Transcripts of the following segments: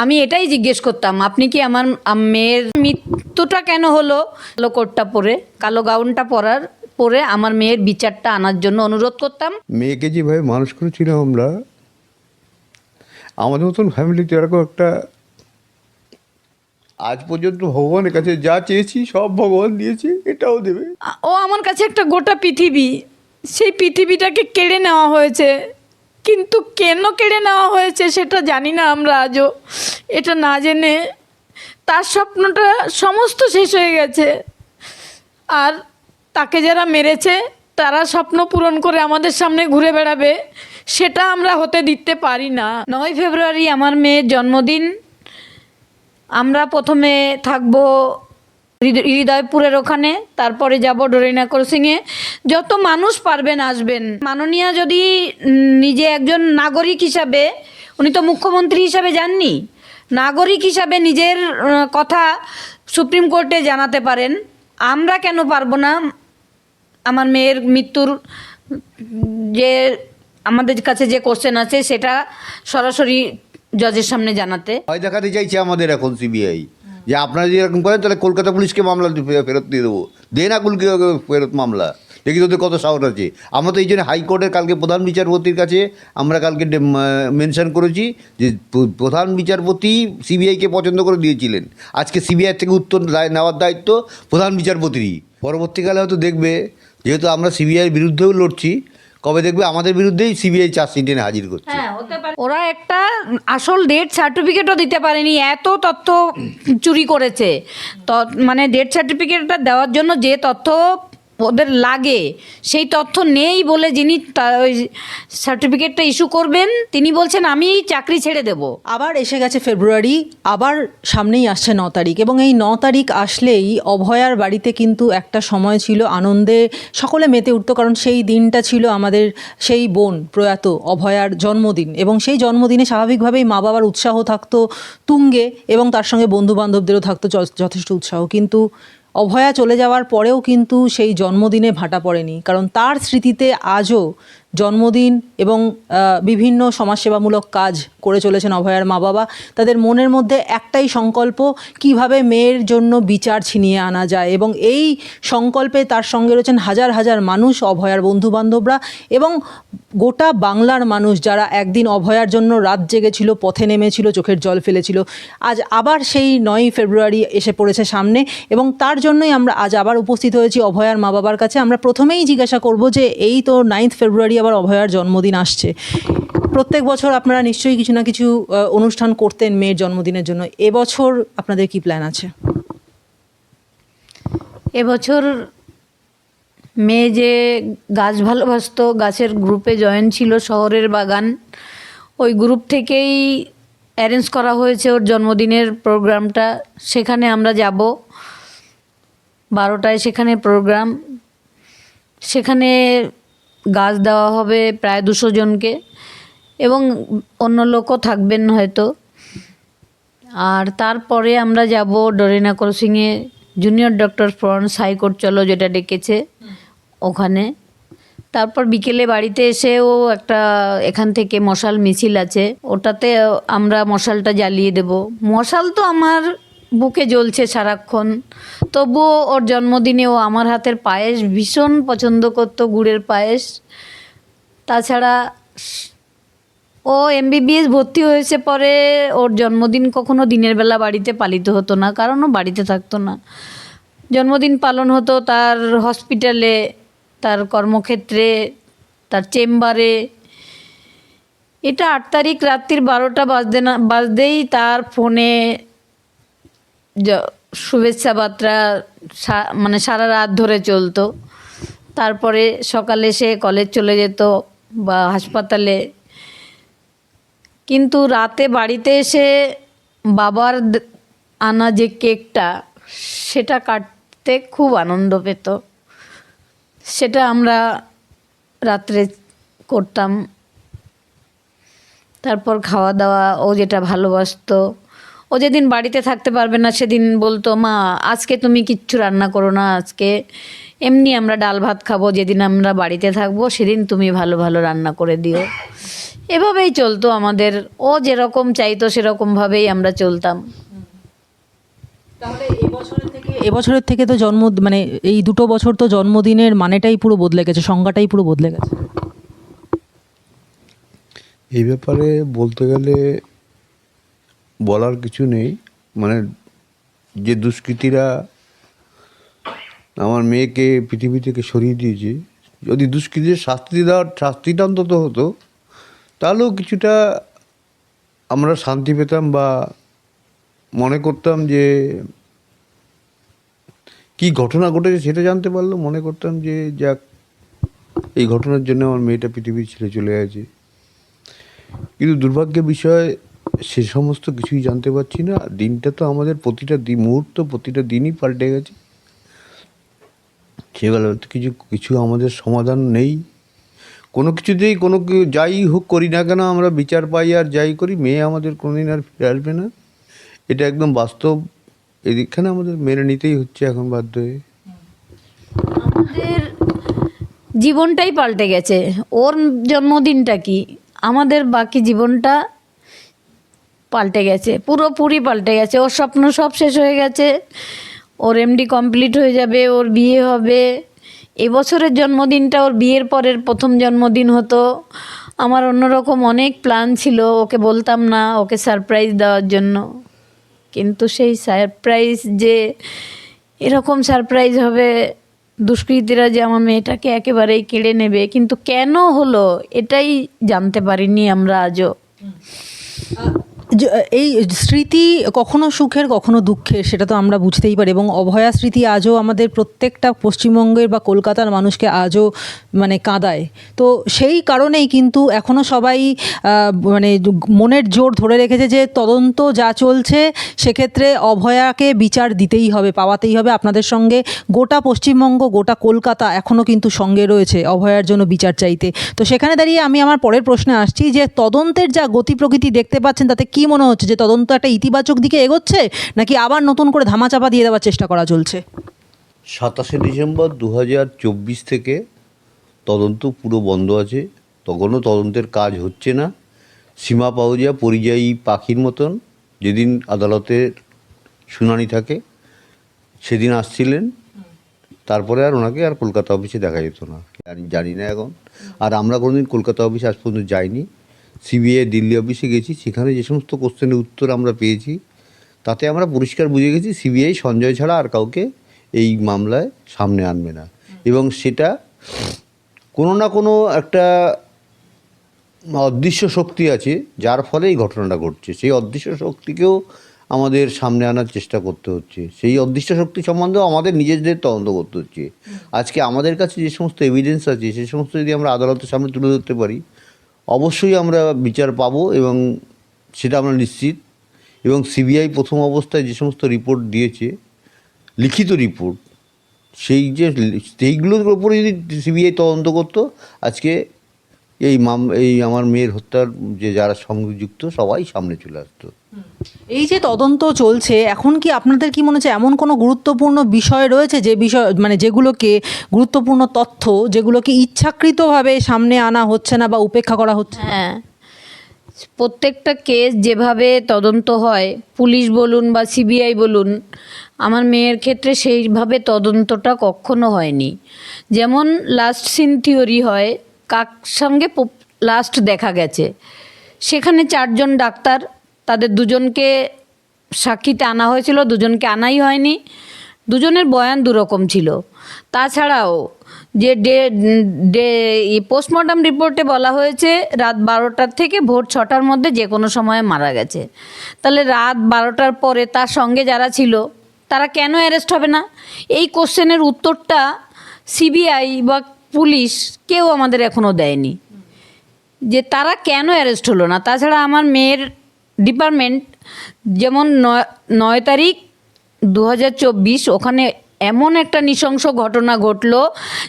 আমি এটাই জিজ্ঞেস করতাম আপনি কি আমার মেয়ের মৃত্যুটা কেন হলো? কালো কোটটা পরে কালো গাউনটা পরার পরে আমার মেয়ের বিচারটা আনার জন্য অনুরোধ করতাম। মেয়েকে যেভাবে মানুষ করেছিলাম আমরা আমাদের মতন ফ্যামিলিতে এরকম একটা আজ পর্যন্ত ভগবানের কাছে যা চেয়েছি সব ভগবান দিয়েছে এটাও দেবে। ও আমার কাছে একটা গোটা পৃথিবী সেই পৃথিবীটাকে কেড়ে নেওয়া হয়েছে। কিন্তু কেন কেড়ে নেওয়া হয়েছে সেটা জানি না আমরা আজও। এটা না জেনে তার স্বপ্নটা সমস্ত শেষ হয়ে গেছে। আর তাকে যারা মেরেছে, তারা স্বপ্ন পূরণ করে আমাদের সামনে ঘুরে বেড়াবে, সেটা আমরা হতে দিতে পারি না। নয় ফেব্রুয়ারি আমার মেয়ের জন্মদিন। আমরা প্রথমে থাকব হৃদয়পুরের ওখানে, তারপরে যাব ডোরিনা ক্রসিংয়ে যত মানুষ পারবেন আসবেন। মাননীয় যদি নিজে একজন নাগরিক হিসাবে, উনি তো মুখ্যমন্ত্রী হিসাবে যাননি, নাগরিক হিসাবে নিজের কথা সুপ্রিম কোর্টে জানাতে পারেন। আমরা কেন পারব না? আমার মেয়ের মৃত্যুর যে আমাদের কাছে যে কোশ্চেন আছে, সেটা সরাসরি জজের সামনে জানাতে। ভয় দেখাতে চাইছে আমাদের এখন সিবিআই যে আপনারা যদি এরকম করেন, তাহলে কলকাতা পুলিশকে মামলা ফেরত দিয়ে দেবো। দে না কুলকে ফেরত মামলা। দেখি তোদের কত সাহস আছে। আমরা তো এই জন্য হাইকোর্টের কালকে প্রধান বিচারপতির কাছে আমরা কালকে মেনশন করেছি যে প্রধান বিচারপতি সিবিআইকে পছন্দ করে দিয়েছিলেন। আজকে সিবিআই থেকে উত্তর নেওয়ার দায়িত্ব প্রধান বিচারপতিরই। পরবর্তীকালে হয়তো দেখবে, যেহেতু আমরা সিবিআইয়ের বিরুদ্ধেও লড়ছি কবে দেখবে? আমাদের বিরুদ্ধেই সিবিআই চার্জশিট এনে হাজির করছে। হ্যাঁ হতে পারে। ওরা একটা আসল ডেট সার্টিফিকেটও দিতে পারেনি এত তথ্য চুরি করেছে। তো মানে ডেট সার্টিফিকেটটা দেওয়ার জন্য যে তথ্য ওদের লাগে। সেই তথ্য নেই বলে যিনি ওই সার্টিফিকেটটা ইস্যু করবেন, তিনি বলছেন, আমি চাকরি ছেড়ে দেব। আবার এসে গেছে ফেব্রুয়ারি আবার সামনেই আসছে ন তারিখ এবং এই ন তারিখ আসলেই অভয়ার বাড়িতে কিন্তু একটা সময় ছিল আনন্দে সকলে মেতে উঠতো, কারণ সেই দিনটা ছিল আমাদের সেই বোন প্রয়াত অভয়ার জন্মদিন এবং সেই জন্মদিনে স্বাভাবিকভাবেই মা বাবার উৎসাহ থাকতো তুঙ্গে এবং তার সঙ্গে বন্ধু বান্ধবদেরও থাকতো যথেষ্ট উৎসাহ। কিন্তু অভয়া চলে যাওয়ার পরেও কিন্তু সেই জন্মদিনে ভাটা পড়েনি। কারণ তার স্মৃতিতে আজও জন্মদিন এবং বিভিন্ন সমাজসেবামূলক কাজ করে চলেছেন অভয়ার মা বাবা তাদের মনের মধ্যে একটাই সংকল্প, কীভাবে মেয়ের জন্য বিচার ছিনিয়ে আনা যায়। এবং এই সংকল্পে তার সঙ্গে রয়েছেন হাজার হাজার মানুষ, অভয়ার বন্ধু বান্ধবরা এবং গোটা বাংলার মানুষ যারা একদিন অভয়ার জন্য রাত জেগেছিল, পথে নেমেছিল, চোখের জল ফেলেছিল। আজ আবার সেই নয়ই ফেব্রুয়ারি এসে পড়েছে সামনে এবং তার জন্যই আমরা আজ আবার উপস্থিত হয়েছি অভয়ার মা বাবার কাছে। আমরা প্রথমেই জিজ্ঞাসা করব যে, এই তো নাইন্থ ফেব্রুয়ারি আবার অভয়ার জন্মদিন আসছে। প্রত্যেক বছর আপনারা নিশ্চয়ই কিছু না কিছু অনুষ্ঠান করতেন মেয়ের জন্মদিনের জন্য। এবছর আপনাদের কি প্ল্যান আছে? এবছর মেয়ে যে গাছ ভালোবাসতো, গাছের গ্রুপে জয়েন ছিল শহরের বাগান, ওই গ্রুপ থেকেই অ্যারেঞ্জ করা হয়েছে ওর জন্মদিনের প্রোগ্রামটা সেখানে আমরা যাব। বারোটায় সেখানে প্রোগ্রাম সেখানে গাছ দেওয়া হবে প্রায় দুশো জনকে। এবং অন্য লোকও থাকবেন হয়তো। আর তারপরে আমরা যাব Dorina ক্রসিংয়ে। Junior doctor front high court চলো যেটা ডেকেছে ওখানে। তারপর বিকেলে বাড়িতে এসেও একটা এখান থেকে মশাল মিছিল আছে। ওটাতে আমরা মশালটা জ্বালিয়ে দেব। মশাল তো আমার বুকে জ্বলছে সারাক্ষণ। তবুও ওর জন্মদিনে ও আমার হাতের পায়েস ভীষণ পছন্দ করতো, গুড়ের পায়েস। তাছাড়া ও এমবিবিএস ভর্তি হয়েছে পরে ওর জন্মদিন কখনো দিনের বেলা বাড়িতে পালিত হতো না, কারণ ও বাড়িতে থাকতো না। জন্মদিন পালন হতো তার হসপিটালে তার কর্মক্ষেত্রে, তার চেম্বারে এটা আট তারিখ রাত্রির বারোটা বাজতে না, বাজতেই তার ফোনে শুভেচ্ছা বার্তা মানে সারা রাত ধরে চলতো। তারপরে সকালে সে কলেজ চলে যেত বা হাসপাতালে কিন্তু রাতে বাড়িতে এসে বাবার আনা যে কেকটা, সেটা কাটতে খুব আনন্দ পেত। সেটা আমরা রাত্রে করতাম। তারপর খাওয়া দাওয়া, ও যেটা ভালোবাসতো। ও যেদিন বাড়িতে থাকতে পারবে না, সেদিন বলতো, মা, আজকে তুমি কিচ্ছু রান্না করো না, আজকে এমনি আমরা ডাল ভাত খাব যেদিন আমরা বাড়িতে থাকব সেদিন তুমি ভালো ভালো রান্না করে দিও। এভাবেই চলতো আমাদের। ও যেরকম চাইতো সেরকমভাবেই আমরা চলতাম। তাহলে এবছরের থেকে এবছরের থেকে তো জন্ম মানে এই দুটো বছর তো জন্মদিনের মানেটাই পুরো বদলে গেছে সংজ্ঞাটাই পুরো বদলে গেছে। এই ব্যাপারে বলতে গেলে বলার কিছু নেই। মানে যে দুষ্কৃতীরা আমার মেয়েকে পৃথিবী থেকে সরিয়ে দিয়েছে। যদি দুষ্কৃতীদের শাস্তি দেওয়ার, শাস্তিটা অন্তত হতো, তাহলেও কিছুটা আমরা শান্তি পেতাম বা মনে করতাম যে কি ঘটনা ঘটেছে সেটা জানতে পারল মনে করতাম যে যাক, এই ঘটনার জন্য আমার মেয়েটা পৃথিবী ছেড়ে চলে গেছে। কিন্তু দুর্ভাগ্যের বিষয়, সে সমস্ত কিছুই জানতে পারছি না। দিনটা তো আমাদের প্রতিটা মুহূর্ত প্রতিটা দিনই পাল্টে গেছে। সেগুলো কিছু কিছু আমাদের সমাধান নেই। কোনো কিছুতেই, কোনো যাই হোক করি না কেন, আমরা বিচার পাই আর যাই করি, মেয়ে আমাদের কোনোদিন আর ফিরে আসবে না। এটা একদম বাস্তব। এদিকখানে আমাদের মেনে নিতেই হচ্ছে এখন বাধ্য হয়ে। আমাদের জীবনটাই পাল্টে গেছে। ওর জন্মদিনটা কি? আমাদের বাকি জীবনটা পাল্টে গেছে। পুরোপুরি পাল্টে গেছে। ওর স্বপ্ন সব শেষ হয়ে গেছে। ওর এমডি কমপ্লিট হয়ে যাবে, ওর বিয়ে হবে। এবছরের জন্মদিনটা ওর বিয়ের পরের প্রথম জন্মদিন হতো। আমার অন্যরকম অনেক প্ল্যান ছিল, ওকে বলতাম না, ওকে সারপ্রাইজ দেওয়ার জন্য। কিন্তু সেই সারপ্রাইজ যে এরকম সারপ্রাইজ হবে, দুষ্কৃতীরা যে আমার মেয়েটাকে একেবারেই কেড়ে নেবে, কিন্তু কেন হলো, এটাই জানতে পারিনি আমরা আজও। এই স্মৃতি কখনো সুখের, কখনো দুঃখের, সেটা তো আমরা বুঝতেই পারি এবং অভয়া স্মৃতি আজও আমাদের প্রত্যেকটা পশ্চিমবঙ্গের বা কলকাতার মানুষকে আজও মানে কাঁদায়। তো সেই কারণেই কিন্তু এখনও সবাই মানে মনের জোর ধরে রেখেছে যে তদন্ত যা চলছে সেক্ষেত্রে অভয়াকে বিচার দিতেই হবে, পাওয়াতেই হবে। আপনাদের সঙ্গে গোটা পশ্চিমবঙ্গ, গোটা কলকাতা এখনও কিন্তু সঙ্গে রয়েছে অভয়ার জন্য বিচার চাইতে। তো সেখানে দাঁড়িয়ে আমি আমার পরের প্রশ্নে আসছি যে তদন্তের যা গতি প্রকৃতি দেখতে পাচ্ছেন তাতে কি মনে হচ্ছে? যে তদন্ত একটা ইতিবাচক দিকে এগোচ্ছে, নাকি আবার নতুন করে ধামাচাপা দিয়ে দেওয়ার চেষ্টা করা চলছে? সাতাশে ডিসেম্বর দু হাজার চব্বিশ থেকে তদন্ত পুরো বন্ধ আছে। তখনও তদন্তের কাজ হচ্ছে না। সীমা পাউজা পরিযায়ী পাখির মতন যেদিন আদালতের শুনানি থাকে, সেদিন আসছিলেন। তারপরে আর ওনাকে আর কলকাতা অফিসে দেখা যেত না। জানি না এখন। আর আমরা কোনোদিন কলকাতা অফিসে আজ পর্যন্ত যাইনি। সিবিআই, দিল্লি অফিসে গেছি। সেখানে যে সমস্ত কোশ্চেনের উত্তর আমরা পেয়েছি, তাতে আমরা পরিষ্কার বুঝে গেছি সিবিআই সঞ্জয় ছাড়া আর কাউকে এই মামলায় সামনে আনবে না। এবং সেটা কোনো না কোনো একটা অদৃশ্য শক্তি আছে, যার ফলে এই ঘটনাটা ঘটছে। সেই অদৃশ্য শক্তিকেও আমাদের সামনে আনার চেষ্টা করতে হচ্ছে। সেই অদৃশ্য শক্তি সম্বন্ধেও আমাদের নিজেদের তদন্ত করতে হচ্ছে। আজকে আমাদের কাছে যে সমস্ত এভিডেন্স আছে, সে সমস্ত যদি আমরা আদালতের সামনে তুলে ধরতে পারি অবশ্যই আমরা বিচার পাব এবং সেটা আমরা নিশ্চিত। এবং সিবিআই প্রথম অবস্থায় যে সমস্ত রিপোর্ট দিয়েছে, লিখিত রিপোর্ট, সেই যে, সেইগুলোর ওপরে যদি সিবিআই তদন্ত করতো, আজকে এই মাম এই আমার মেয়ের হত্যার যে যারা সংযুক্ত সবাই সামনে চলে আসতো। এই যে তদন্ত চলছে এখন কি আপনাদের কি মনে হচ্ছে এমন কোনো গুরুত্বপূর্ণ বিষয় রয়েছে যে বিষয় মানে যেগুলোকে গুরুত্বপূর্ণ তথ্য যেগুলোকে ইচ্ছাকৃতভাবে সামনে আনা হচ্ছে না বা উপেক্ষা করা হচ্ছে হ্যাঁ। প্রত্যেকটা কেস যেভাবে তদন্ত হয় পুলিশ বলুন বা সিবিআই বলুন আমার মেয়ের ক্ষেত্রে সেইভাবে তদন্তটা কখনো হয়নি। যেমন লাস্ট সিন থিওরি হয় কাক সঙ্গে লাস্ট দেখা গেছে। সেখানে চারজন ডাক্তার, তাদের দুজনকে সাক্ষীতে আনা হয়েছিল, দুজনকে আনাই হয়নি। দুজনের বয়ান দুরকম ছিল। তাছাড়াও যে ডে ডে পোস্টমর্টম রিপোর্টে বলা হয়েছে, রাত বারোটার থেকে ভোর ছটার মধ্যে যে কোনো সময়ে মারা গেছে। তাহলে রাত বারোটার পরে তার সঙ্গে যারা ছিল, তারা কেন অ্যারেস্ট হবে না? এই কোশ্চেনের উত্তরটা সিবিআই বা পুলিশ কেউ আমাদের এখনও দেয়নি। যে তারা কেন অ্যারেস্ট হলো না? তাছাড়া আমার মেয়ের ডিপার্টমেন্ট যেমন নয় তারিখ দু হাজার চব্বিশ ওখানে এমন একটা নৃশংস ঘটনা ঘটলো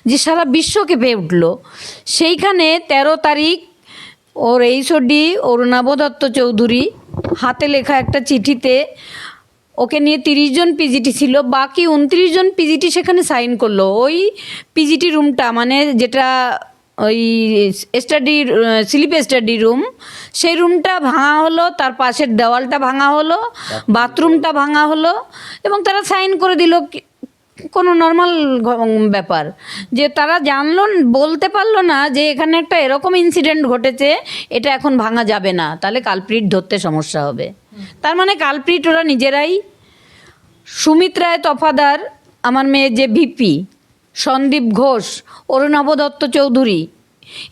যে সারা বিশ্ব কেঁপে উঠল। সেইখানে তেরো তারিখ ওর এইচওডি অরুণাভ দত্ত চৌধুরী হাতে লেখা একটা চিঠিতে ওকে নিয়ে তিরিশ জন পিজিটি ছিল বাকি উনত্রিশ জন পিজিটি সেখানে সাইন করল। ওই পিজিটি রুমটা মানে যেটা ওই স্টাডি স্লিপ স্টাডি রুম সেই রুমটা ভাঙা হলো তার পাশের দেওয়ালটা ভাঙা হলো বাথরুমটা ভাঙা হলো এবং তারা সাইন করে দিল কোনো নর্মাল ব্যাপার। যে তারা জানলো, বলতে পারল না যে এখানে একটা এরকম ইনসিডেন্ট ঘটেছে, এটা এখন ভাঙা যাবে না। তাহলে কালপ্রিট ধরতে সমস্যা হবে। তার মানে কালপ্রিট ওরা নিজেরাই। সুমিত রায় তফাদার, আমার মেয়ে যে ভিপি সন্দীপ ঘোষ, অরুণাভ দত্ত চৌধুরী,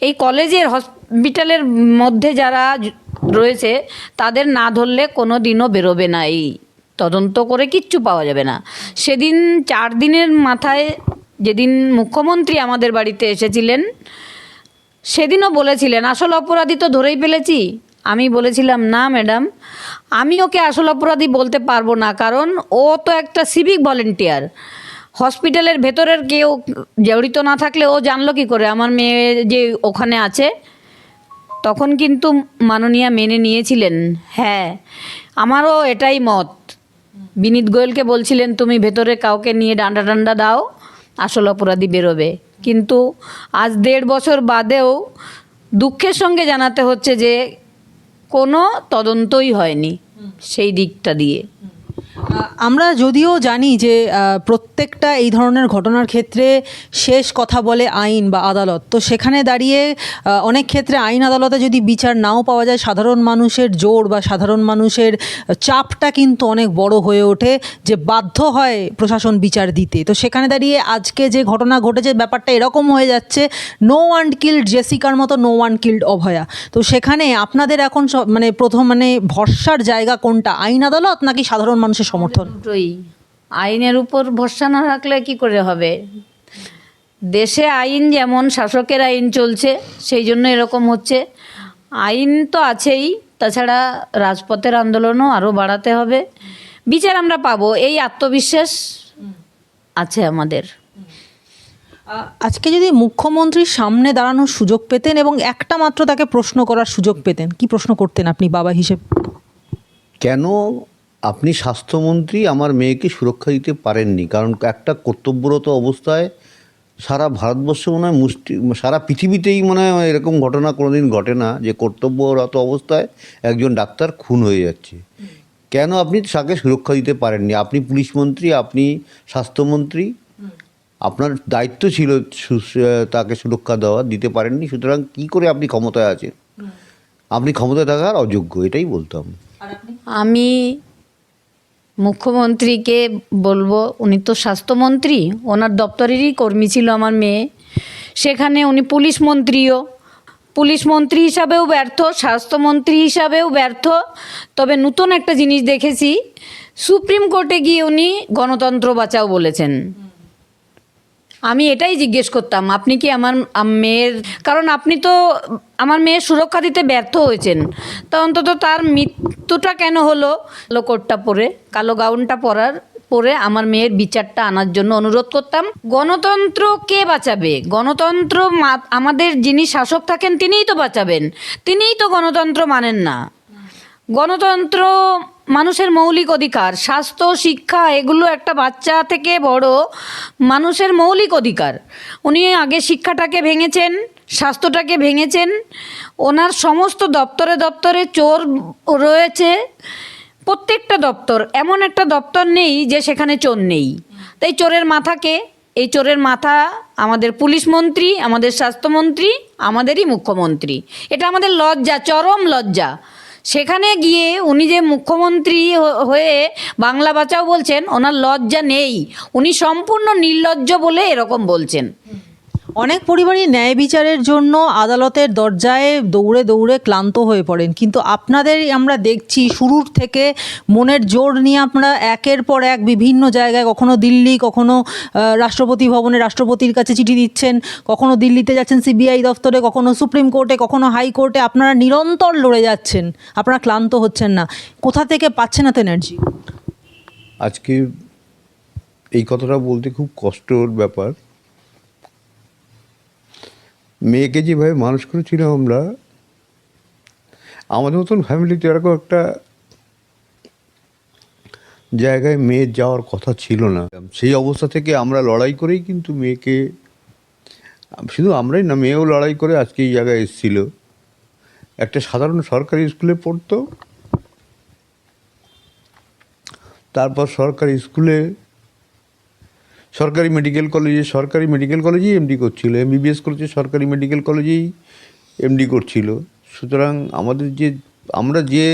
এই কলেজের হসপিটালের মধ্যে যারা রয়েছে, তাদের না ধরলে কোনো দিনও বেরোবে না এই তদন্ত করে কিচ্ছু পাওয়া যাবে না। সেদিন চার দিনের মাথায় যেদিন মুখ্যমন্ত্রী আমাদের বাড়িতে এসেছিলেন, সেদিনও বলেছিলেন, আসল অপরাধী তো ধরেই ফেলেছি। আমি বলেছিলাম, না, ম্যাডাম, আমি ওকে আসল অপরাধী বলতে পারব না, কারণ ও তো একটা সিভিক ভলেন্টিয়ার। হসপিটালের ভেতরের কেউ জড়িত না থাকলে ও জানলো কি করে? আমার মেয়ে যে ওখানে আছে, তখন কিন্তু মাননীয়া মেনে নিয়েছিলেন। হ্যাঁ আমারও এটাই মত। বিনীত গোয়েলকে বলছিলেন তুমি ভেতরে কাউকে নিয়ে ডান্ডা ডান্ডা দাও আসল অপরাধী বেরোবে। কিন্তু আজ দেড় বছর বাদেও দুঃখের সঙ্গে জানাতে হচ্ছে যে কোনো তদন্তই হয়নি সেই দিকটা দিয়ে। আমরা যদিও জানি যে প্রত্যেকটা এই ধরনের ঘটনার ক্ষেত্রে শেষ কথা বলে আইন বা আদালত। তো সেখানে দাঁড়িয়ে অনেক ক্ষেত্রে আইন আদালতে যদি বিচার নাও পাওয়া যায়, সাধারণ মানুষের জোর বা সাধারণ মানুষের চাপটা কিন্তু অনেক বড় হয়ে ওঠে যে বাধ্য হয় প্রশাসন বিচার দিতে। তো সেখানে দাঁড়িয়ে আজকে যে ঘটনা ঘটেছে, ব্যাপারটা এরকম হয়ে যাচ্ছে নো ওয়ান কিল্ড জেসিকার মতো নো ওয়ান কিল্ড অভয়া। তো সেখানে আপনাদের এখন মানে প্রথম মানে ভরসার জায়গা কোনটা? আইন আদালত নাকি সাধারণ মানুষের সমর্থন। দুটোই। আইনের উপর ভরসা না রাখলে কি করে হবে? দেশে আইন যেমন শাসকের আইন চলছে সেই জন্য এরকম হচ্ছে। আইন তো আছেই তাছাড়া রাজপথের আন্দোলনও আরও বাড়াতে হবে। বিচার আমরা পাবো এই আত্মবিশ্বাস আছে আমাদের। আজকে যদি মুখ্যমন্ত্রীর সামনে দাঁড়ানোর সুযোগ পেতেন এবং একটা মাত্র তাকে প্রশ্ন করার সুযোগ পেতেন কি প্রশ্ন করতেন আপনি বাবা হিসেবে? কেন আপনি স্বাস্থ্যমন্ত্রী আমার মেয়েকে সুরক্ষা দিতে পারেননি। কারণ একটা কর্তব্যরত অবস্থায় সারা ভারতবর্ষে মনে হয় মুষ্টি সারা পৃথিবীতেই মনে হয় এরকম ঘটনা কোনোদিন ঘটে না যে কর্তব্যরত অবস্থায় একজন ডাক্তার খুন হয়ে যাচ্ছে। কেন আপনি তাকে সুরক্ষা দিতে পারেননি? আপনি পুলিশ মন্ত্রী আপনি স্বাস্থ্যমন্ত্রী। আপনার দায়িত্ব ছিল তাকে সুরক্ষা দেওয়া দিতে পারেননি। সুতরাং কী করে আপনি ক্ষমতায় আছেন? আপনি ক্ষমতায় থাকার অযোগ্য এটাই বলতাম। আমি মুখ্যমন্ত্রীকে বলব, উনি তো স্বাস্থ্যমন্ত্রী, ওনার দপ্তরেরই কর্মী ছিল আমার মেয়ে। সেখানে উনি পুলিশ মন্ত্রীও। পুলিশ মন্ত্রী হিসাবেও ব্যর্থ, স্বাস্থ্যমন্ত্রী হিসাবেও ব্যর্থ। তবে নতুন একটা জিনিস দেখেছি, সুপ্রিম কোর্টে গিয়ে উনি গণতন্ত্র বাঁচাও বলেছেন। আমি এটাই জিজ্ঞেস করতাম, আপনি কি আমার মেয়ের, কারণ আপনি তো আমার মেয়ের সুরক্ষা দিতে ব্যর্থ হয়েছেন। তা অন্তত তার মৃত্যুটা কেন হলো? কালো পরে, কালো গাউনটা পরার পরে আমার মেয়ের বিচারটা আনার জন্য অনুরোধ করতাম। গণতন্ত্র কে বাঁচাবে? গণতন্ত্র আমাদের যিনি শাসক থাকেন তিনিই তো বাঁচাবেন। তিনিই তো গণতন্ত্র মানেন না। গণতন্ত্র মানুষের মৌলিক অধিকার, স্বাস্থ্য, শিক্ষা, এগুলো একটা বাচ্চা থেকে বড় মানুষের মৌলিক অধিকার। উনি আগে শিক্ষাটাকে ভেঙেছেন, স্বাস্থ্যটাকে ভেঙেছেন, ওনার সমস্ত দপ্তরে দপ্তরে চোর রয়েছে, প্রত্যেকটা দপ্তর, এমন একটা দপ্তর নেই যে সেখানে চোর নেই। তাই চোরের মাথাকে এই চোরের মাথা আমাদের পুলিশ মন্ত্রী, আমাদের স্বাস্থ্যমন্ত্রী, আমাদেরই মুখ্যমন্ত্রী। এটা আমাদের লজ্জা, চরম লজ্জা। সেখানে গিয়ে উনি যে মুখ্যমন্ত্রী হয়ে বাংলা বাঁচাও বলছেন, ওনার লজ্জা নেই। উনি সম্পূর্ণ নির্লজ্জ বলে এরকম বলছেন। অনেক পরিবারই ন্যায় বিচারের জন্য আদালতের দরজায় দৌড়ে দৌড়ে ক্লান্ত হয়ে পড়েন। কিন্তু আপনাদের আমরা দেখছি শুরুর থেকে মনের জোর নিয়ে আপনারা একের পর এক বিভিন্ন জায়গায়, কখনো দিল্লি, কখনো রাষ্ট্রপতি ভবনে রাষ্ট্রপতির কাছে চিঠি দিচ্ছেন, কখনো দিল্লিতে যাচ্ছেন সিবিআই দফতরে, কখনো সুপ্রিম কোর্টে, কখনো হাইকোর্টে আপনারা নিরন্তর লড়ে যাচ্ছেন, আপনারা ক্লান্ত হচ্ছেন না। কোথা থেকে পাচ্ছেন এত এনার্জি আজকে এই কথাটা বলতে খুব কষ্টর ব্যাপার। মেয়েকে যেভাবে মানুষ করেছিলাম আমরা, আমাদের মতন ফ্যামিলিতে এরকম একটা জায়গায় মেয়ের যাওয়ার কথা ছিল না। সেই অবস্থা থেকে আমরা লড়াই করেই কিন্তু মেয়েকে, শুধু আমরাই না, মেয়েও লড়াই করে আজকে এই জায়গায় এসেছিল। একটা সাধারণ সরকারি স্কুলে পড়তো, তারপর সরকারি স্কুলে সরকারি মেডিকেল কলেজে সরকারি মেডিকেল কলেজেই এমডি করছিল। এমবিবিএস করেছে, সরকারি মেডিকেল কলেজেই এমডি করছিল। সুতরাং আমাদের যে, আমরা যে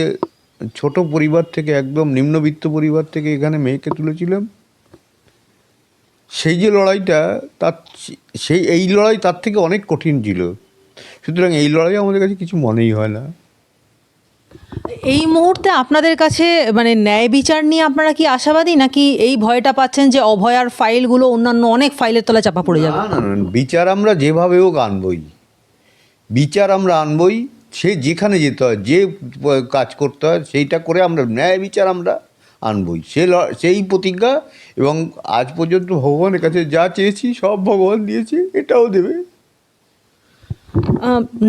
ছোট পরিবার থেকে, একদম নিম্নবিত্ত পরিবার থেকে এখানে মেয়েকে তুলেছিলাম, সেই যে লড়াইটা তার সেই, এই লড়াই তার থেকে অনেক কঠিন ছিল। সুতরাং এই লড়াই আমাদের কাছে কিছু মনেই হয় না। এই মুহূর্তে আপনাদের কাছে মানে ন্যায় বিচার নিয়ে আপনারা কি আশাবাদী? নাকি এই ভয়টা পাচ্ছেন যে অভয়ার ফাইলগুলো অন্যান্য অনেক ফাইলের তলায় চাপা পড়ে যাবে? বিচার আমরা যেভাবে হোক আনবই। বিচার আমরা আনবই, সে যেখানে যেতে হয়, যে কাজ করতে হয়, সেইটা করে আমরা, ন্যায় বিচার আমরা আনবই। সে সেই প্রতিজ্ঞা এবং আজ পর্যন্ত ভগবানের কাছে যা চেয়েছি, সব ভগবান দিয়েছে, এটাও দেবে।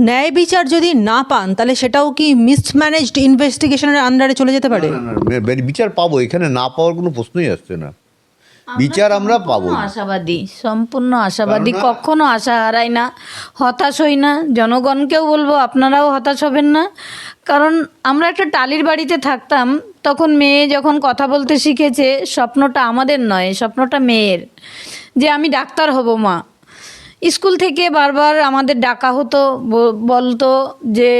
ন্যায় বিচার যদি না পান তাহলে সেটাও কি মিসম্যানেজড ইনভেস্টিগেশনের আন্ডারে চলে যেতে পারে? বিচার পাবো এখানে না পাওয়ার কোনো প্রশ্নই আসছে না। বিচার আমরা পাবো আশাবাদী সম্পূর্ণ আশাবাদী কখনো আশা হারাই না হতাশ হই না। জনগণকেও বলব আপনারাও হতাশ হবেন না। কারণ আমরা একটা টালির বাড়িতে থাকতাম তখন মেয়ে যখন কথা বলতে শিখেছে স্বপ্নটা আমাদের নয় স্বপ্নটা মেয়ের। যে আমি ডাক্তার হব মা স্কুল থেকে বারবার আমাদের ডাকা হতো বলতো যে,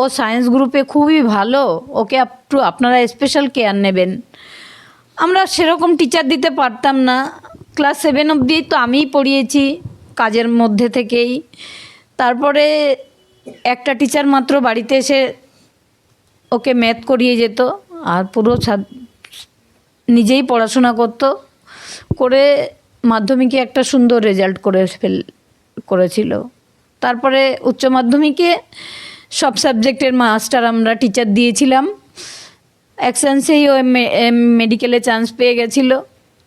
ও সায়েন্স গ্রুপে খুবই ভালো, ওকে একটু আপনারা স্পেশাল কেয়ার নেবেন। আমরা সেরকম টিচার দিতে পারতাম না। ক্লাস সেভেন অবধি তো আমিই পড়িয়েছি কাজের মধ্যে থেকেই। তারপরে একটা টিচার মাত্র বাড়িতে এসে ওকে ম্যাথ করিয়ে যেত আর পুরো নিজেই পড়াশোনা করতো। করে মাধ্যমিকে একটা সুন্দর রেজাল্ট করে ফেল, করেছিল। তারপরে উচ্চ মাধ্যমিকে সব সাবজেক্টের মাস্টার আমরা টিচার দিয়েছিলাম। এক চান্সেই ও মেডিকেলে চান্স পেয়ে গেছিল।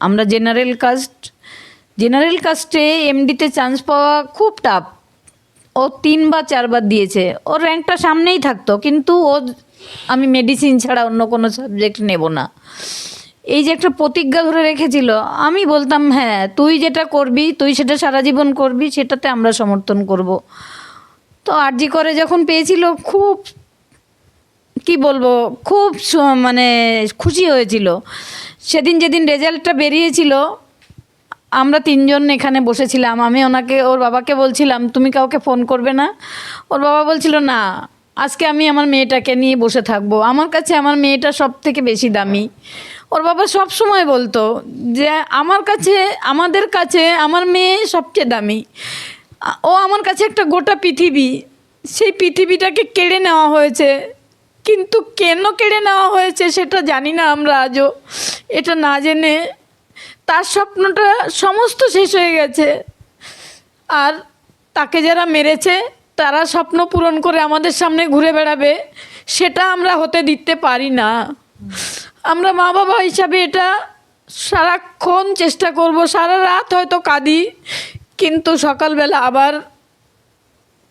আমরা জেনারেল কাস্ট জেনারেল কাস্টে এমডিতে চান্স পাওয়া খুব টাফ ও তিন বা চারবার দিয়েছে। ওর র্যাঙ্কটা সামনেই থাকতো, কিন্তু ও, আমি মেডিসিন ছাড়া অন্য কোনো সাবজেক্ট নেব না। এই যে একটা প্রতিজ্ঞা ধরে রেখেছিল, আমি বলতাম হ্যাঁ তুই যেটা করবি, তুই সেটা সারা জীবন করবি, সেটাতে আমরা সমর্থন করব। তো আরজি করে যখন পেয়েছিল, খুব, কি বলব, খুব মানে খুশি হয়েছিল। সেদিন যেদিন রেজাল্টটা বেরিয়েছিল, আমরা তিনজন এখানে বসেছিলাম। আমি ওনাকে, ওর বাবাকে বলছিলাম, তুমি কাউকে ফোন করবে না? ওর বাবা বলছিল, না, আজকে আমি আমার মেয়েটাকে নিয়ে বসে থাকব। আমার কাছে আমার মেয়েটা সব থেকে বেশি দামি। ওর বাবা সব সময় বলতো যে, আমার কাছে, আমাদের কাছে, আমার মেয়ে সবচেয়ে দামি। ও আমার কাছে একটা গোটা পৃথিবী। সেই পৃথিবীটাকে কেড়ে নেওয়া হয়েছে। কিন্তু কেন কেড়ে নেওয়া হয়েছে সেটা জানি না আমরা আজও। এটা না জেনে তার স্বপ্নটা সমস্ত শেষ হয়ে গেছে। আর তাকে যারা মেরেছে, তারা স্বপ্ন পূরণ করে আমাদের সামনে ঘুরে বেড়াবে, সেটা আমরা হতে দিতে পারি না। আমরা মা বাবা হিসাবে এটা সারাক্ষণ চেষ্টা করব। সারা রাত হয়তো কাঁদি, কিন্তু সকালবেলা আবার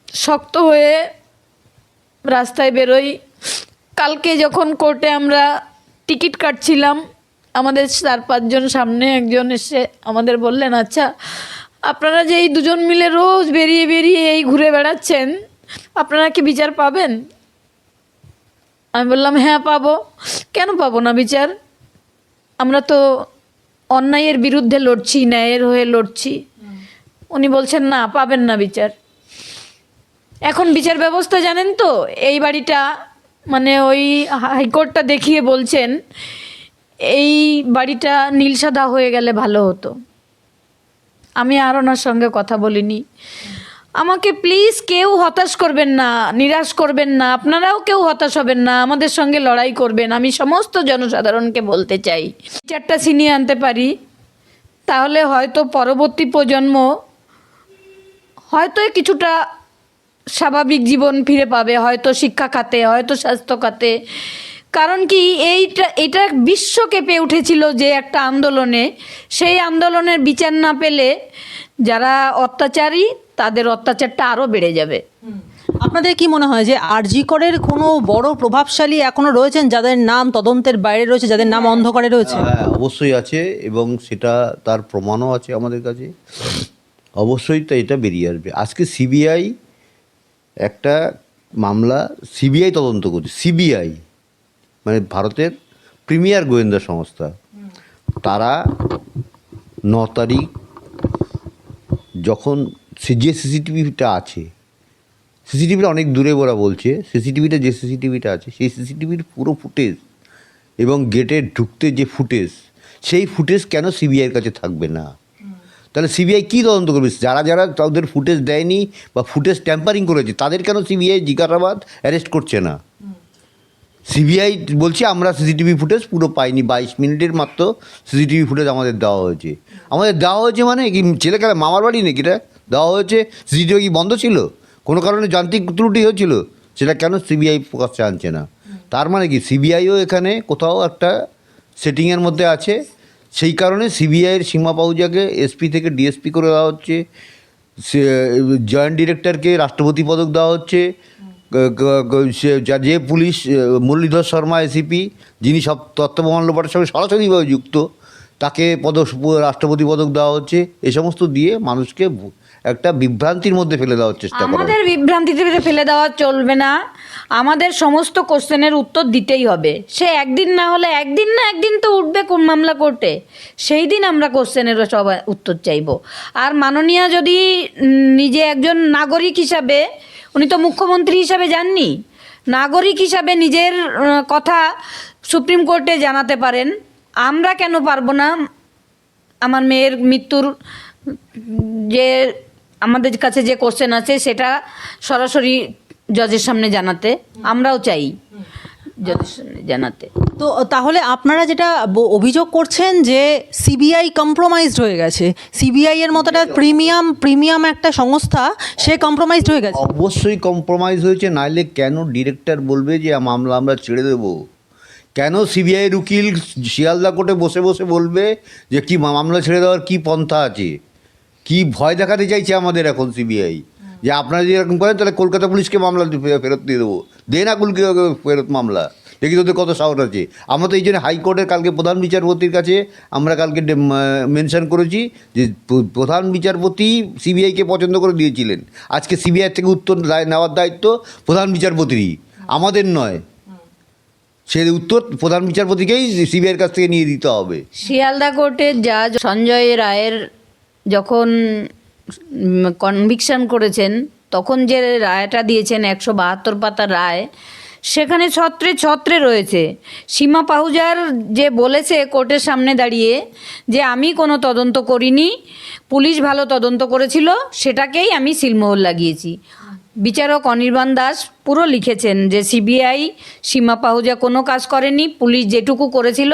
শক্ত হয়ে রাস্তায় বেরোই। কালকে যখন কোর্টে আমরা টিকিট কাটছিলাম, আমাদের চার পাঁচজন সামনে একজন এসে আমাদের বললেন আচ্ছা আপনারা যে এই দুজন মিলে রোজ বেরিয়ে বেরিয়ে এই ঘুরে বেড়াচ্ছেন, আপনারা কি বিচার পাবেন? আমি বললাম হ্যাঁ পাবো। কেন পাবো না, বিচার? আমরা তো অন্যায়ের বিরুদ্ধে লড়ছি, ন্যায়ের হয়ে লড়ছি। উনি বলছেন, না, পাবেন না, বিচার। এখন বিচার ব্যবস্থা জানেন তো, এই বাড়িটা মানে ওই হাইকোর্টটা দেখিয়ে বলছেন, এই বাড়িটা নীল সাদা হয়ে গেলে ভালো হতো। আমি আর ওনার সঙ্গে কথা বলিনি। আমাকে প্লিজ কেউ হতাশ করবেন না, নিরাশ করবেন না, আপনারাও কেউ হতাশ হবেন না, আমাদের সঙ্গে লড়াই করবেন, আমি সমস্ত জনসাধারণকে বলতে চাই। চারটা ছিনিয়ে আনতে পারি, তাহলে হয়তো পরবর্তী প্রজন্ম হয়তো কিছুটা স্বাভাবিক জীবন ফিরে পাবে, হয়তো শিক্ষা খাতে, হয়তো স্বাস্থ্য খাতে। কারণ কি, এইটা, এটা বিশ্ব কেঁপে উঠেছিল যে একটা আন্দোলনে, সেই আন্দোলনের বিচার না পেলে যারা অত্যাচারী তাদের অত্যাচারটা আরও বেড়ে যাবে। আপনাদের কি মনে হয় যে আরজি করের কোনো বড় প্রভাবশালী এখনও রয়েছেন? যাদের নাম তদন্তের বাইরে রয়েছে যাদের নাম অন্ধকারে রয়েছে? হ্যাঁ অবশ্যই আছে এবং সেটা তার প্রমাণও আছে আমাদের কাছে। অবশ্যই তো এটা বেরিয়ে আসবে। আজকে সিবিআই একটা মামলা সিবিআই তদন্ত করছে সিবিআই মানে ভারতের প্রিমিয়ার গোয়েন্দা সংস্থা। তারা ন তারিখ যখন সে- যে সিসিটিভিটা আছে, সিসিটিভিটা অনেক দূরে ওরা বলছে, সিসিটিভিটা যে সিসিটিভিটা আছে, সেই সিসিটিভির পুরো ফুটেজ এবং গেটে ঢুকতে যে ফুটেজ, সেই ফুটেজ কেন সিবিআইয়ের কাছে থাকবে না? তাহলে সিবিআই কী তদন্ত করবে? যারা যারা তাদের ফুটেজ দেয়নি বা ফুটেজ ট্যাম্পারিং করেছে, তাদের কেন সিবিআই জিজ্ঞাসাবাদ অ্যারেস্ট করছে না? সিবিআই বলছে, আমরা সিসিটিভি ফুটেজ পুরো পাইনি, বাইশ মিনিটের মাত্র সিসিটিভি ফুটেজ আমাদের দেওয়া হয়েছে। আমাদের দেওয়া হয়েছে মানে কি ছেলেখেলা মামার বাড়ি নাকি এটা? দেওয়া হয়েছে, সিসিটিভি কি বন্ধ ছিল? কোনো কারণে যান্ত্রিক ত্রুটি হয়েছিল? সেটা কেন সিবিআই প্রকাশ্যে আনছে না? তার মানে কি, সিবিআইও এখানে কোথাও একটা সেটিংয়ের মধ্যে আছে। সেই কারণে সিবিআইয়ের সীমা পাউজাকে এসপি থেকে ডিএসপি করে দেওয়া হচ্ছে। জয়েন্ট ডিরেক্টরকে রাষ্ট্রপতি পদক দেওয়া হচ্ছে। যা- পুলিশ মুরলীধর শর্মা এসিপি, যিনি সব তত্ত্ব মহান লোপাটের সঙ্গে সরাসরিভাবে যুক্ত, তাকে পদক রাষ্ট্রপতি পদক দেওয়া হচ্ছে। এ সমস্ত দিয়ে মানুষকে একটা বিভ্রান্তির মধ্যে ফেলে দেওয়ার চেষ্টা করা। আমাদের বিভ্রান্তিতে ফেলে দেওয়া চলবে না। আমাদের সমস্ত কোশ্চেনের উত্তর দিতেই হবে। সে একদিন না হলে একদিন না একদিন তো উঠবে কোন মামলা কোর্টে। সেই দিন আমরা কোশ্চেনেরও সব উত্তর চাইব। আর মাননীয় যদি নিজে একজন নাগরিক হিসাবে, উনি তো মুখ্যমন্ত্রী হিসাবে যাননি, নাগরিক হিসাবে নিজের কথা সুপ্রিম কোর্টে জানাতে পারেন, আমরা কেন পারব না? আমার মেয়ের মৃত্যুর যে আমাদের কাছে যে কোশ্চেন আছে সেটা সরাসরি জজের সামনে জানাতে আমরাও চাই জজের সামনে জানাতে। তো তাহলে আপনারা যেটা অভিযোগ করছেন যে সিবিআই কম্প্রোমাইজড হয়ে গেছে সিবিআই এর মতো একটা প্রিমিয়াম প্রিমিয়াম একটা সংস্থা সে কম্প্রোমাইজড হয়ে গেছে। অবশ্যই কম্প্রোমাইজ হয়েছে নাইলে কেন ডিরেক্টর বলবে যে মামলা আমরা ছেড়ে দেবো? কেন সিবিআইয়ের উকিল শিয়ালদা কোর্টে বসে বসে বলবে যে কি মামলা ছেড়ে দেওয়ার কি পন্থা আছে? কি ভয় দেখাতে চাইছে আমাদের এখন সিবিআই যে আপনারা যদি এরকম করেন, তাহলে কলকাতা পুলিশকে মামলা ফেরত দিয়ে দেবো। দে না কুলকে ফেরত মামলা। দেখি তোদের কত সাহস আছে। আমরা তো এই জন্য হাইকোর্টের কালকে প্রধান বিচারপতির কাছে আমরা কালকে মেনশন করেছি যে প্রধান বিচারপতি সিবিআইকে পছন্দ করে দিয়েছিলেন। আজকে সিবিআই থেকে উত্তর নেওয়ার দায়িত্ব প্রধান বিচারপতিরই। আমাদের নয়। সে উত্তর প্রধান বিচারপতিকেই সিবিআইয়ের কাছ থেকে নিয়ে দিতে হবে। শিয়ালদা কোর্টের জাজ সঞ্জয় রায়ের যখন কনভিকশন করেছেন, তখন যে রায়টা দিয়েছেন একশো বাহাত্তর পাতার রায়, সেখানে ছত্রে ছত্রে রয়েছে। সীমা পাহুজার যে বলেছে কোর্টের সামনে দাঁড়িয়ে যে আমি কোনো তদন্ত করিনি, পুলিশ ভালো তদন্ত করেছিল, সেটাকেই আমি সিলমোহর লাগিয়েছি। বিচারক অনির্বাণ দাস পুরো লিখেছেন যে, সিবিআই সীমা পাহুজা কোনো কাজ করেনি, পুলিশ যেটুকু করেছিল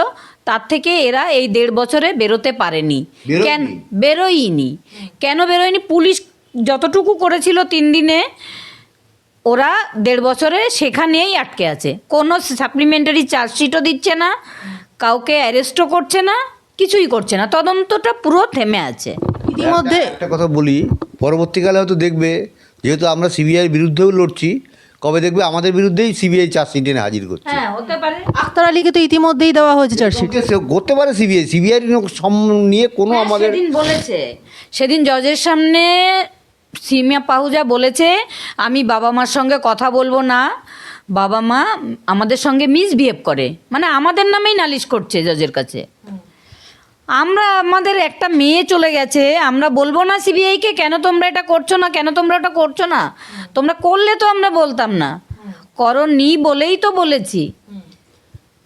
তার থেকে এরা এই দেড় বছরে বেরোতে পারেনি। কেন? বেরোয়নি কেন বেরোয়নি? পুলিশ যতটুকু করেছিল তিন দিনে ওরা দেড় বছরে সেখানেই আটকে আছে। কোনো সাপ্লিমেন্টারি চার্জশিটও দিচ্ছে না কাউকে অ্যারেস্টও করছে না কিছুই করছে না। তদন্তটা পুরো থেমে আছে। ইতিমধ্যে একটা কথা বলি পরবর্তীকালে হয়তো দেখবে যেহেতু আমরা সিবিআইয়ের বিরুদ্ধেও লড়ছি কবে দেখবে? আমাদের বিরুদ্ধেই সিবিআই চার্জশিট এনে হাজির করছে। হ্যাঁ হতে পারে। আখতার আলীকে তো ইতিমধ্যেই দেওয়া হয়েছে চার্জশিট সে করতে পারে সিবিআই সিবিআই নিয়ে কোনো হ্যাঁ, আমাদের সেদিন বলেছে। সেদিন জজের সামনে সিমিয়া পাহুজা বলেছে আমি বাবা মার সঙ্গে কথা বলব না। বাবা মা আমাদের সঙ্গে মিসবিহেভ করে। মানে আমাদের নামেই নালিশ করছে জজের কাছে। আমরা আমাদের একটা মেয়ে চলে গেছে আমরা বলব না সিবিআইকে কেন তোমরা এটা করছ না? কেন তোমরা ওটা করছ না? তোমরা করলে তো আমরা বলতাম না। করনি বলেই তো বলেছি।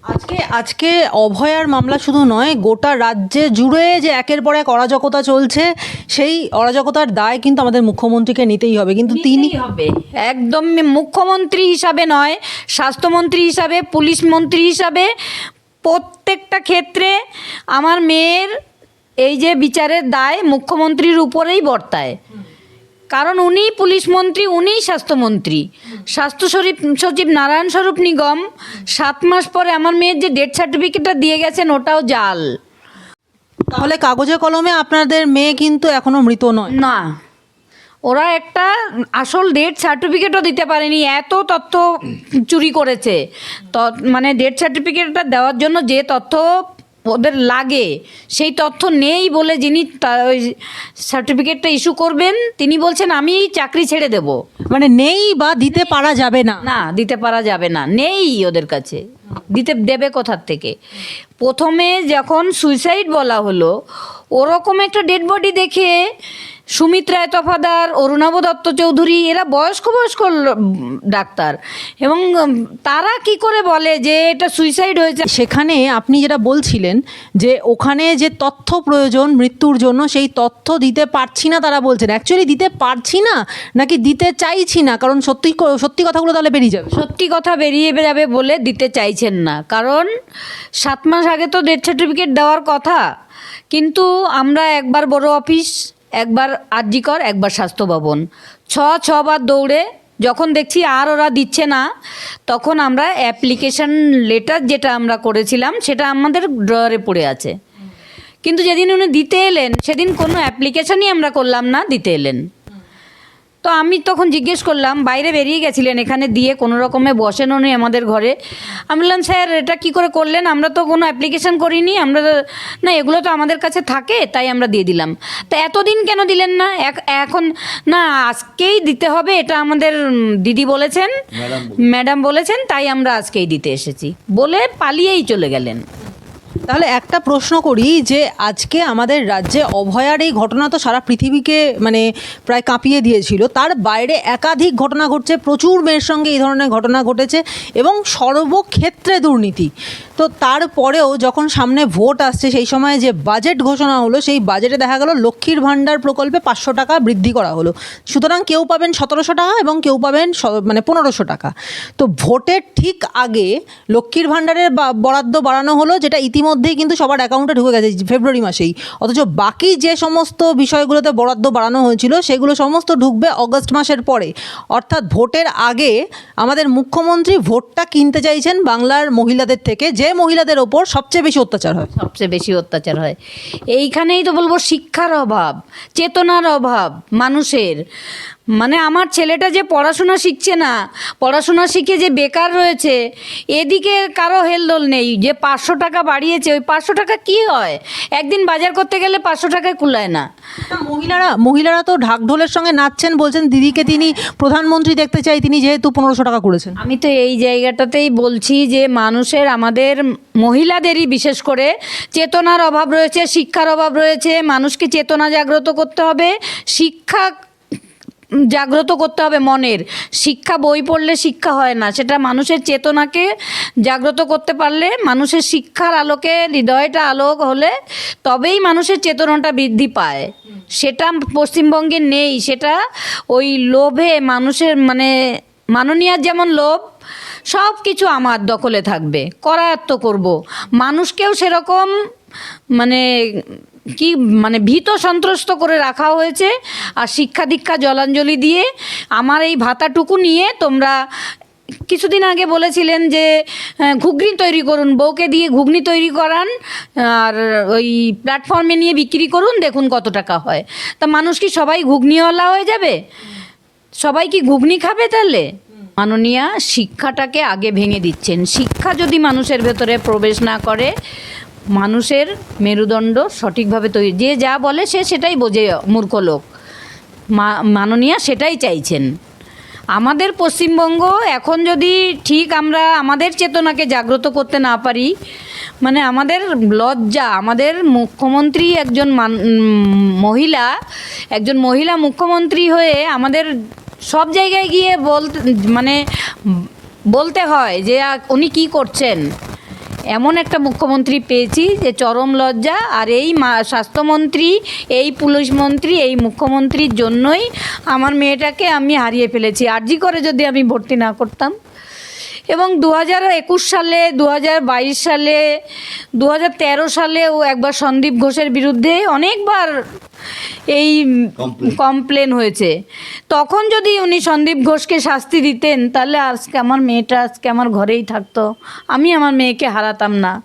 আজকে আজকে অভয়ার মামলা শুধু নয় গোটা রাজ্যে জুড়ে যে একের পর এক অরাজকতা চলছে সেই অরাজকতার দায় কিন্তু আমাদের মুখ্যমন্ত্রীকে নিতেই হবে। কিন্তু তিনি হবে। একদম মুখ্যমন্ত্রী হিসাবে নয় স্বাস্থ্যমন্ত্রী হিসাবে পুলিশ মন্ত্রী হিসাবে প্রত্যেকটা ক্ষেত্রে আমার মেয়ের এই যে বিচারের দায় মুখ্যমন্ত্রীর উপরেই বর্তায়। কারণ উনি পুলিশ মন্ত্রী উনিই স্বাস্থ্যমন্ত্রী। স্বাস্থ্য সচিব সচিব নারায়ণ স্বরূপ নিগম সাত মাস পরে আমার মেয়ের যে ডেথ সার্টিফিকেটটা দিয়ে গেছেন ওটাও জাল। তাহলে কাগজে কলমে আপনাদের মেয়ে কিন্তু এখনও মৃত নয়। না। ওরা একটা আসল ডেথ সার্টিফিকেটও দিতে পারেনি, এত তথ্য চুরি করেছে। মানে ডেথ সার্টিফিকেটটা দেওয়ার জন্য যে তথ্য ওদের লাগে, সেই তথ্য নেই বলে যিনি ওই সার্টিফিকেটটা ইস্যু করবেন, তিনি বলছেন, আমি চাকরি ছেড়ে দেব। মানে নেই বা দিতে পারা যাবে না। না, দিতে পারা যাবে না, নেই ওদের কাছে। দিতে দেবে কোথার থেকে? প্রথমে যখন সুইসাইড বলা হলো, ওরকম একটা ডেড বডি দেখে সুমিত রায় তফাদার অরুণাভ দত্ত চৌধুরী এরা বয়স্ক বয়স্ক ডাক্তার। এবং তারা কি করে বলে যে এটা সুইসাইড হয়েছে? সেখানে আপনি যেটা বলছিলেন যে ওখানে যে তথ্য প্রয়োজন মৃত্যুর জন্য সেই তথ্য দিতে পারছি না তারা বলছেন। অ্যাকচুয়ালি দিতে পারছি না নাকি দিতে চাইছি না? কারণ সত্যি সত্যি কথাগুলো তাহলে বেরিয়ে যাবে। সত্যি কথা বেরিয়ে যাবে বলে দিতে চাইছেন না। কারণ সাত মাস আগে তো ডেথ সার্টিফিকেট দেওয়ার কথা। কিন্তু আমরা একবার বড় অফিস একবার আরজিকর, একবার স্বাস্থ্য ভবন ছ, ছবার দৌড়ে যখন দেখছি আর ওরা দিচ্ছে না, তখন আমরা অ্যাপ্লিকেশান লেটার যেটা আমরা করেছিলাম, সেটা আমাদের ড্রয়ারে পড়ে আছে। কিন্তু যেদিন উনি দিতে এলেন, সেদিন কোনো অ্যাপ্লিকেশানই আমরা করলাম না, দিতে এলেন। তো আমি তখন জিজ্ঞেস করলাম বাইরে বেরিয়ে গেছিলেন এখানে দিয়ে কোনো রকমে বসেন উনি আমাদের ঘরে? আমি বললাম স্যার এটা কি করে করলেন? আমরা তো কোনো অ্যাপ্লিকেশন করিনি আমরা তো- না এগুলো তো আমাদের কাছে থাকে তাই আমরা দিয়ে দিলাম। তা এতদিন কেন দিলেন না? এখন না আজকেই দিতে হবে এটা আমাদের দিদি বলেছেন। ম্যাডাম বলেছেন তাই আমরা আজকেই দিতে এসেছি। বলে পালিয়েই চলে গেলেন। তাহলে একটা প্রশ্ন করি যে আজকে আমাদের রাজ্যে অভয়ার এই ঘটনা তো সারা পৃথিবীকে মানে প্রায় কাঁপিয়ে দিয়েছিল। তার বাইরে একাধিক ঘটনা ঘটছে, প্রচুর মেয়ের সঙ্গে এই ধরনের ঘটনা ঘটেছে এবং সর্বক্ষেত্রে দুর্নীতি। তো তারপরেও যখন সামনে ভোট আসছে, সেই সময় যে বাজেট ঘোষণা হলো, সেই বাজেটে দেখা গেল লক্ষ্মীর ভাণ্ডার প্রকল্পে পাঁচশো টাকা বৃদ্ধি করা হলো। সুতরাং কেউ পাবেন সতেরোশো টাকা এবং কেউ পাবেন মানে পনেরোশো টাকা। তো ভোটের ঠিক আগে লক্ষ্মীর ভাণ্ডারের বরাদ্দ বাড়ানো হলো, যেটা ইতিমধ্যেই কিন্তু সবার অ্যাকাউন্টে ঢুকে গেছে ফেব্রুয়ারি মাসেই। অথচ বাকি যে সমস্ত বিষয়গুলোতে বরাদ্দ বাড়ানো হয়েছিল, সেগুলো সমস্ত ঢুকবে অগস্ট মাসের পরে। অর্থাৎ ভোটের আগে আমাদের মুখ্যমন্ত্রী ভোটটা কিনতে চাইছেন বাংলার মহিলাদের থেকে, যে মহিলাদের ওপর সবচেয়ে বেশি অত্যাচার হয়। সবচেয়ে বেশি অত্যাচার হয়। এইখানেই তো বলব শিক্ষার অভাব, চেতনার অভাব মানুষের। মানে আমার ছেলেটা যে পড়াশোনা শিখছে না পড়াশোনা শিখে যে বেকার রয়েছে এদিকে কারও হেলদোল নেই যে পাঁচশো টাকা বাড়িয়েছে ওই পাঁচশো টাকা কি হয়? একদিন বাজার করতে গেলে পাঁচশো টাকায় কুলায় না। মহিলারা মহিলারা তো ঢাকঢোলের সঙ্গে নাচছেন বলছেন দিদিকে তিনি প্রধানমন্ত্রী দেখতে চাই তিনি যেহেতু পনেরোশো টাকা করেছেন। আমি তো এই জায়গাটাতেই বলছি যে মানুষের আমাদের মহিলাদেরই বিশেষ করে চেতনার অভাব রয়েছে শিক্ষার অভাব রয়েছে মানুষকে চেতনা জাগ্রত করতে হবে শিক্ষা জাগ্রত করতে হবে মনের। শিক্ষা বই পড়লে শিক্ষা হয় না। সেটা মানুষের চেতনাকে জাগ্রত করতে পারলে মানুষের শিক্ষার আলোকে, হৃদয়টা আলোক হলে তবেই মানুষের চেতনাটা বৃদ্ধি পায়। সেটা পশ্চিমবঙ্গে নেই। সেটা ওই লোভে মানুষের মানে মাননীয়ার যেমন লোভ সব কিছু আমার দখলে থাকবে। করায়ত্ত করব। মানুষকেও সেরকম মানে কি মানে ভীত সন্ত্রস্ত করে রাখা হয়েছে আর শিক্ষা দীক্ষা জলাঞ্জলি দিয়ে আমার এই ভাতাটুকু নিয়ে তোমরা কিছুদিন আগে বলেছিলেন যে ঘুগনি তৈরি করুন, বউকে দিয়ে ঘুগনি তৈরি করান, আর ওই প্ল্যাটফর্মে নিয়ে বিক্রি করুন, দেখুন কত টাকা হয়। তা মানুষ কি সবাই ঘুগনিওয়ালা হয়ে যাবে? সবাই কি ঘুগনি খাবে তাহলে? মাননীয়া শিক্ষাটাকে আগে ভেঙে দিচ্ছেন। শিক্ষা যদি মানুষের ভেতরে প্রবেশ না করে মানুষের মেরুদণ্ড সঠিকভাবে তৈরি, যে যা বলে সে সেটাই বোঝে, মূর্খ লোক। মাননীয়া সেটাই চাইছেন। আমাদের পশ্চিমবঙ্গ এখন যদি ঠিক আমরা আমাদের চেতনাকে জাগ্রত করতে না পারি মানে আমাদের লজ্জা, আমাদের মুখ্যমন্ত্রী একজন মহিলা একজন মহিলা মুখ্যমন্ত্রী হয়ে আমাদের সব জায়গায় গিয়ে বলতে মানে বলতে হয় যে উনি কি করছেন। এমন একটা মুখ্যমন্ত্রী পেয়েছি যে চরম লজ্জা আর এই স্বাস্থ্যমন্ত্রী, এই পুলিশ মন্ত্রী, এই মুখ্যমন্ত্রীর জন্যই আমার মেয়েটাকে আমি হারিয়ে ফেলেছি। আরজি করে যদি আমি ভর্তি না করতাম? এবং দু হাজার একুশ সালে দু হাজার বাইশ সালে দু হাজার তেরো সালেও একবার সন্দীপ ঘোষের বিরুদ্ধে অনেকবার এই কমপ্লেন হয়েছে। তখন যদি উনি সন্দীপ ঘোষকে শাস্তি দিতেন তাহলে আজকে আমার মেয়েটা আজকে আমার ঘরেই থাকতো। আমি আমার মেয়েকে হারাতাম না।